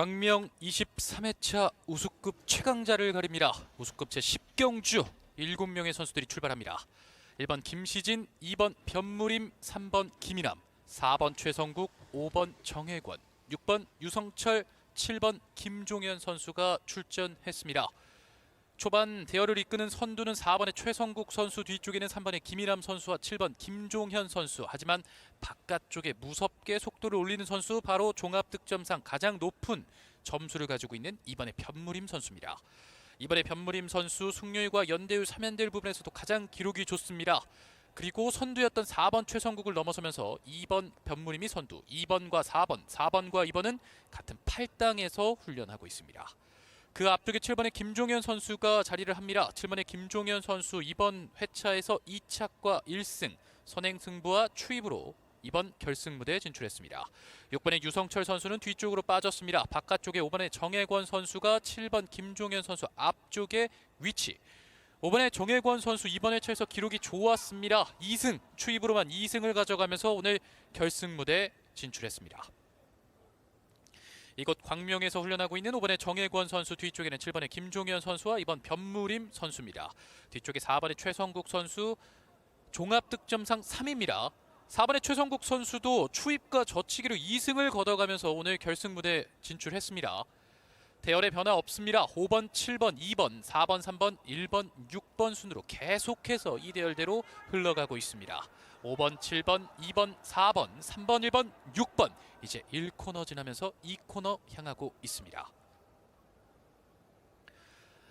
광명 23회차 우수급 최강자를 가립니다. 우수급 제10경주 7명의 선수들이 출발합니다. 1번 김시진, 2번 변무림, 3번 김이남, 4번 최성국, 5번 정혜권, 6번 유성철, 7번 김종현 선수가 출전했습니다. 초반 대열을 이끄는 선두는 4번의 최성국 선수 뒤쪽에는 3번의 김이남 선수와 7번 김종현 선수 하지만 바깥쪽에 무섭게 속도를 올리는 선수 바로 종합 득점상 가장 높은 점수를 가지고 있는 이번의 변무림 선수입니다. 이번에 변무림 선수 승률과 연대율 3연대율 부분에서도 가장 기록이 좋습니다. 그리고 선두였던 4번 최성국을 넘어서면서 2번 변무림이 선두, 2번과 4번, 4번과 2번은 같은 8당에서 훈련하고 있습니다. 그 앞쪽에 7번의 김종현 선수가 자리를 합니다. 7번의 김종현 선수 이번 회차에서 2착과 1승 선행 승부와 추입으로 이번 결승 무대에 진출했습니다. 6번의 유성철 선수는 뒤쪽으로 빠졌습니다. 바깥쪽에 5번의 정혜권 선수가 7번 김종현 선수 앞쪽에 위치. 5번의 정혜권 선수 이번 회차에서 기록이 좋았습니다. 2승 추입으로만 2승을 가져가면서 오늘 결승 무대에 진출했습니다. 이곳 광명에서 훈련하고 있는 5번의 정혜권 선수 뒤쪽에는 7번의 김종현 선수와 이번 변무림 선수입니다. 뒤쪽에 4번의 최성국 선수 종합 득점상 3위입니다. 4번의 최성국 선수도 추입과 저치기로 2승을 거둬가면서 오늘 결승 무대 진출했습니다. 대열의 변화 없습니다. 5번, 7번, 2번, 4번, 3번, 1번, 6번 순으로 계속해서 이 대열대로 흘러가고 있습니다. 5번, 7번, 2번, 4번, 3번, 1번, 6번 이제 1코너 지나면서 2코너 향하고 있습니다.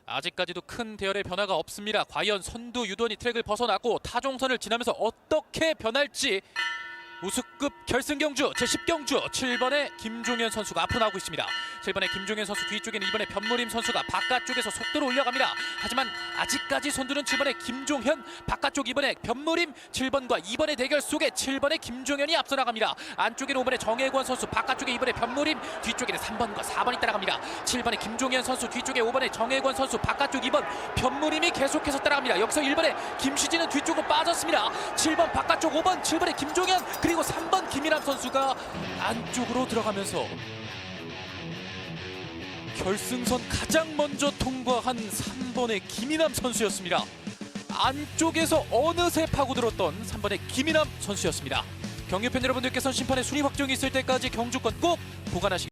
아직까지도 큰 대열의 변화가 없습니다. 과연 선두 유돈이 트랙을 벗어나고 타종선을 지나면서 어떻게 변할지 우수급 결승 경주 제10경주 7번의 김종현 선수가 앞으로 나오고 있습니다. 7번의 김종현 선수 뒤쪽에는 2번의 변무림 선수가 바깥쪽에서 속도를 올려갑니다. 하지만 아직까지 선두는 7번의 김종현, 바깥쪽 2번의 변무림, 7번과 2번의 대결 속에 7번의 김종현이 앞서 나갑니다. 안쪽에는 5번의 정혜권 선수, 바깥쪽에 2번의 변무림, 뒤쪽에는 3번과 4번이 따라갑니다. 7번의 김종현 선수, 뒤쪽에 5번의 정혜권 선수, 바깥쪽 2번 변무림이 계속해서 따라갑니다. 여기서 1번의 김시진은 뒤쪽으로 빠 졌습니다. 7번 바깥쪽 5번 7번의 김종현 그리고 3번 김이남 선수가 안쪽으로 들어가면서 결승선 가장 먼저 통과한 3번의 김이남 선수였습니다. 안쪽에서 어느새 파고들었던 3번의 김이남 선수였습니다. 경유팬 여러분들께서는 심판의 순위 확정이 있을 때까지 경주권 꼭 보관하시기